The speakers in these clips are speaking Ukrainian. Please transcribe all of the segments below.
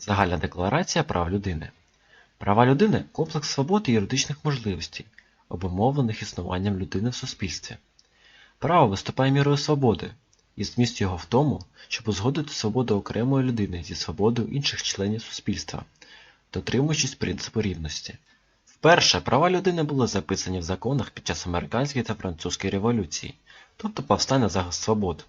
Загальна декларація прав людини. Права людини комплекс свобод і юридичних можливостей, обумовлених існуванням людини в суспільстві. Право виступає мірою свободи, і зміст його в тому, щоб узгодити свободу окремої людини зі свободою інших членів суспільства, дотримуючись принципу рівності. Вперше права людини були записані в законах під час американської та французької революції, тобто повстань на захист свобод.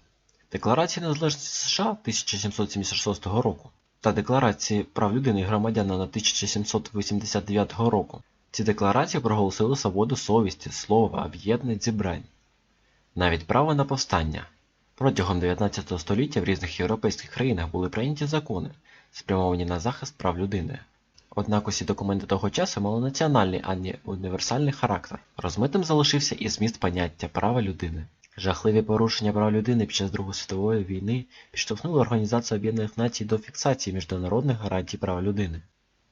Декларація незалежності США 1776 року та Декларації прав людини і громадянина 1789 року. Ці декларації проголосили свободу совісті, слова, об'єднань, зібрань. Навіть право на повстання. Протягом 19 століття в різних європейських країнах були прийняті закони, спрямовані на захист прав людини. Однак усі документи того часу мали національний, а не універсальний характер. Розмитим залишився і зміст поняття права людини. Жахливі порушення прав людини під час Другої світової війни підштовхнули Організацію Об'єднаних Націй до фіксації міжнародних гарантій прав людини.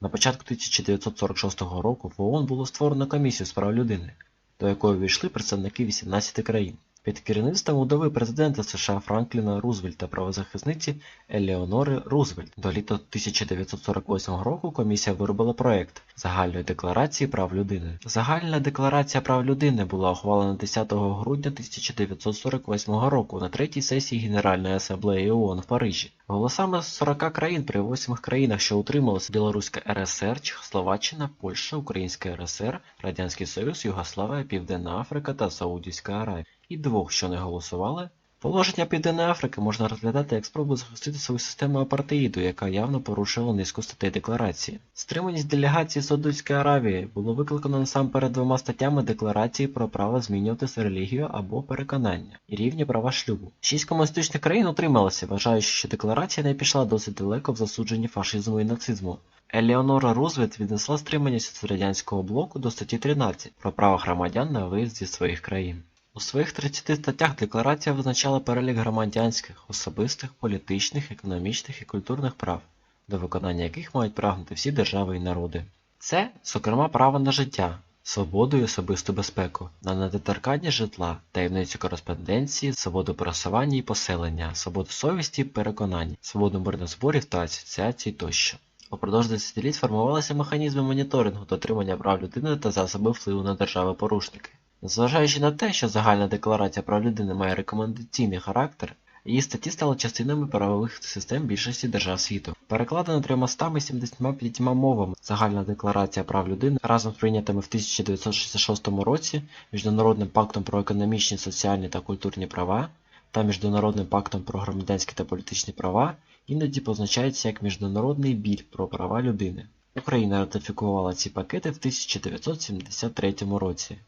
На початку 1946 року в ООН було створено комісію з прав людини, до якої війшли представники 18 країн. Під керівництвом удови президента США Франкліна Рузвельта правозахисниці Елеонори Рузвельт до літа 1948 року комісія виробила проект Загальної декларації прав людини. Загальна декларація прав людини була ухвалена 10 грудня 1948 року на третій сесії Генеральної асамблеї ООН в Парижі. Голосами з 40 країн при 8 країнах, що утрималися Білоруська РСР, Чехословаччина, Польща, Українська РСР, Радянський Союз, Югославія, Південна Африка та Саудівська Аравія. І двох, що не голосували. Положення Південної Африки можна розглядати як спробу захистити свою систему апартеїду, яка явно порушила низку статей декларації. Стриманість делегації Саудовської Аравії було викликано насамперед двома статтями декларації про право змінюватися релігію або переконання і рівні права шлюбу. Шість комуністичних країн утрималися, вважаючи, що декларація не пішла досить далеко в засудженні фашизму і нацизму. Елеонора Рузвельт віднесла стриманість від радянського блоку до статті 13 про право громадян на виїзд зі своїх країн. У своїх 30 статтях декларація визначала перелік громадянських, особистих, політичних, економічних і культурних прав, до виконання яких мають прагнути всі держави і народи. Це, зокрема, право на життя, свободу і особисту безпеку, на недоторкання житла, таємницю кореспонденції, свободу пересування і поселення, свободу совісті і переконань, свободу мирних зборів та асоціацій тощо. Упродовж десятиліть формувалися механізми моніторингу дотримання прав людини та засоби впливу на держави-порушники. Незважаючи на те, що загальна декларація прав людини має рекомендаційний характер, її статті стали частинами правових систем більшості держав світу. Перекладена 375 мовами, загальна декларація прав людини разом з прийнятими в 1966 році Міжнародним пактом про економічні, соціальні та культурні права та Міжнародним пактом про громадянські та політичні права іноді позначається як Міжнародний біль про права людини. Україна ратифікувала ці пакети в 1973 році.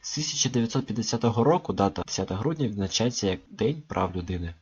З 1950 року дата 10 грудня відзначається як День прав людини.